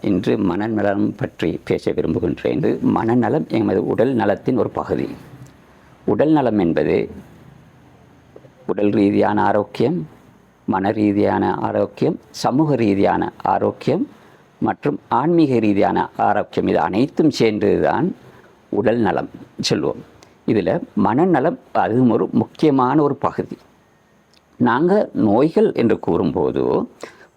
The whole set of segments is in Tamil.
இன்று மனநலம் பற்றி பேச விரும்புகின்றேன். மனநலம் எமது உடல் நலத்தின் ஒரு பகுதி. உடல் நலம் என்பது உடல் ரீதியான ஆரோக்கியம் மன ரீதியான ஆரோக்கியம் சமூக ரீதியான ஆரோக்கியம் மற்றும் ஆன்மீக ரீதியான ஆரோக்கியம். இது அனைத்தும் சேர்ந்ததுதான் உடல் நலம் சொல்வோம். இதில் மனநலம் அதுவும் ஒரு முக்கியமான ஒரு பகுதி. நாங்கள் நோய்கள் என்று கூறும்போது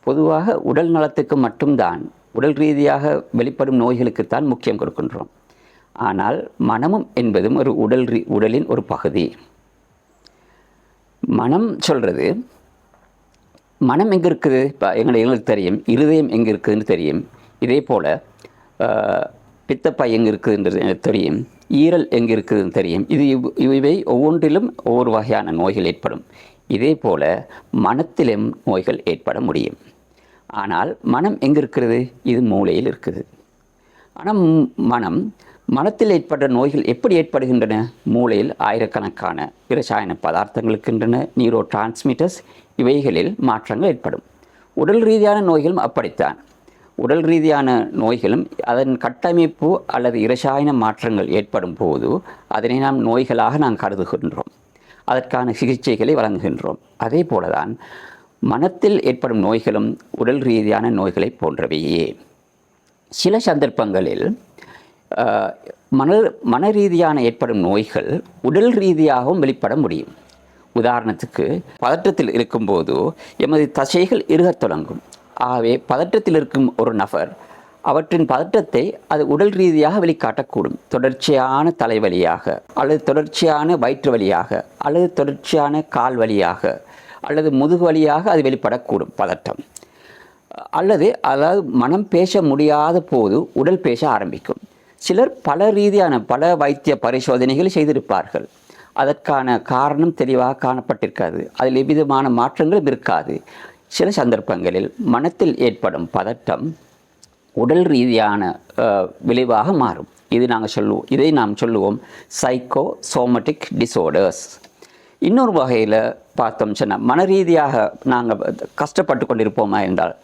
பொதுவாக உடல் நலத்துக்கு மட்டும்தான் உடல் ரீதியாக வெளிப்படும் நோய்களுக்குத்தான் முக்கியம் கொடுக்கின்றோம். ஆனால் மனமும் என்பதும் ஒரு உடல் ரீ உடலின் ஒரு பகுதி. மனம் சொல்கிறது மனம் எங்கே இருக்குது? இப்போ எங்களை எங்களுக்கு தெரியும். இருதயம் எங்கே இருக்குதுன்னு தெரியும். இதே போல் பித்தப்பை எங்கே இருக்குதுன்றது எனக்கு தெரியும். ஈரல் எங்கே இருக்குதுன்னு தெரியும். இது இவ்- இவை ஒவ்வொன்றிலும் ஒவ்வொரு வகையான நோய்கள் ஏற்படும். இதே போல் மனத்திலும் நோய்கள் ஏற்பட முடியும். ஆனால் மனம் எங்கே இருக்கிறது இது மூளையில் இருக்குது. ஆனால் மனம் மனத்தில் ஏற்பட்ட நோய்கள் எப்படி ஏற்படுகின்றன? மூளையில் ஆயிரக்கணக்கான இரசாயன பதார்த்தங்கள் இருக்கின்றன நியூரோ டிரான்ஸ்மிட்டர்ஸ் இவைகளில் மாற்றங்கள் ஏற்படும். உடல் ரீதியான நோய்களும் அப்படித்தான். உடல் ரீதியான நோய்களும் அதன் கட்டமைப்பு அல்லது இரசாயன மாற்றங்கள் ஏற்படும் போது அதனை நாம் நோய்களாக நாம் கருதுகின்றோம். அதற்கான சிகிச்சைகளை வழங்குகின்றோம். அதே போலதான் மனத்தில் ஏற்படும் நோய்களும் உடல் ரீதியான நோய்களை போன்றவையே. சில சந்தர்ப்பங்களில் மன மன ரீதியான ஏற்படும் நோய்கள் உடல் ரீதியாகவும் வெளிப்பட முடியும். உதாரணத்துக்கு பதற்றத்தில் இருக்கும்போது எமது தசைகள் இருகத் தொடங்கும். ஆகவே பதற்றத்தில் இருக்கும் ஒரு நபர் அவற்றின் பதற்றத்தை அது உடல் ரீதியாக வெளிக்காட்டக்கூடும். தொடர்ச்சியான தலைவலியாக அல்லது தொடர்ச்சியான வயிற்று வலியாக அல்லது தொடர்ச்சியான கால் வலியாக அல்லது முதுகு வலியாக அது வெளிப்படக்கூடும் பதட்டம். அல்லது அதாவது மனம் பேச முடியாத போது உடல் பேச ஆரம்பிக்கும். சிலர் பல ரீதியான பல வைத்திய பரிசோதனைகளை செய்திருப்பார்கள். அதற்கான காரணம் தெளிவாக காணப்பட்டிருக்காது. அதில் எவ்விதமான மாற்றங்களும் இருக்காது. சில சந்தர்ப்பங்களில் மனத்தில் ஏற்படும் பதட்டம் உடல் ரீதியான விளைவாக மாறும். இது நாங்கள் சொல்லுவோம். இதை நாம் சொல்லுவோம் சைக்கோ சோமட்டிக் டிசோர்டர்ஸ் இன்னொரு வகையில் பார்த்தோம் சொன்னால் மன ரீதியாக நாங்கள் கஷ்டப்பட்டு கொண்டிருப்போமா என்றால்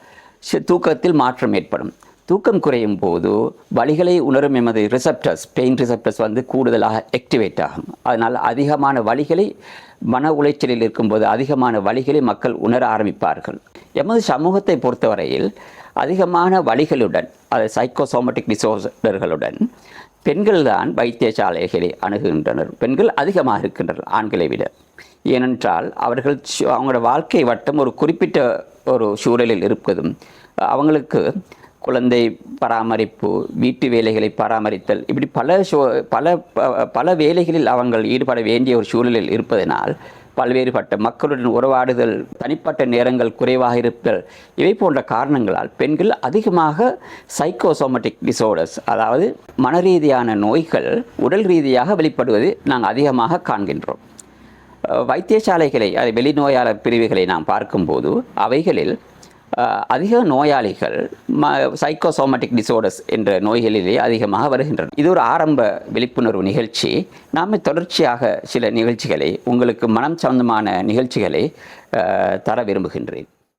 தூக்கத்தில் மாற்றம் ஏற்படும். தூக்கம் குறையும் போது வழிகளை உணரும் எமது ரிசப்டர்ஸ் பெயின் ரிசப்டர்ஸ் வந்து கூடுதலாக ஆக்டிவேட் ஆகும். அதனால் அதிகமான வழிகளை மன உளைச்சலில் இருக்கும்போது அதிகமான வழிகளை மக்கள் உணர ஆரம்பிப்பார்கள். எமது சமூகத்தை பொறுத்தவரையில் அதிகமான வழிகளுடன் அது சைக்கோசோமட்டிக் டிசோர்டர்களுடன் பெண்கள் தான் வைத்தியசாலைகளை அணுகுகின்றனர். பெண்கள் அதிகமாக இருக்கின்றனர் ஆண்களை விட. ஏனென்றால் அவர்கள் அவங்களோட வாழ்க்கை வட்டம் ஒரு குறிப்பிட்ட ஒரு சூழலில் இருப்பதும் அவங்களுக்கு குழந்தை பராமரிப்பு வீட்டு வேலைகளை பராமரித்தல் இப்படி பல சோ பல ப- பல வேலைகளில் அவங்கள் ஈடுபட வேண்டிய ஒரு சூழலில் இருப்பதனால் பல்வேறுபட்ட மக்களுடன் உறவாடுதல் தனிப்பட்ட நேரங்கள் குறைவாக இருத்தல் இவை போன்ற காரணங்களால் பெண்கள் அதிகமாக சைக்கோசோமட்டிக் டிசோர்டர்ஸ் அதாவது மனரீதியான நோய்கள் உடல் ரீதியாக வெளிப்படுவது நாங்கள் அதிகமாக காண்கின்றோம். வைத்தியசாலைகளை அது வெளிநோயாளர் பிரிவுகளை நாம் பார்க்கும்போது அவைகளில் அதிக நோயாளிகள் ம சைக்கோசோமேட்டிக் டிசோர்டர்ஸ் என்ற நோய்களிலே அதிகமாக வருகின்றன இது ஒரு ஆரம்ப விழிப்புணர்வு நிகழ்ச்சி. நாம் தொடர்ச்சியாக சில நிகழ்ச்சிகளை உங்களுக்கு மனம் சம்பந்தமான நிகழ்ச்சிகளை தர விரும்புகின்றேன்.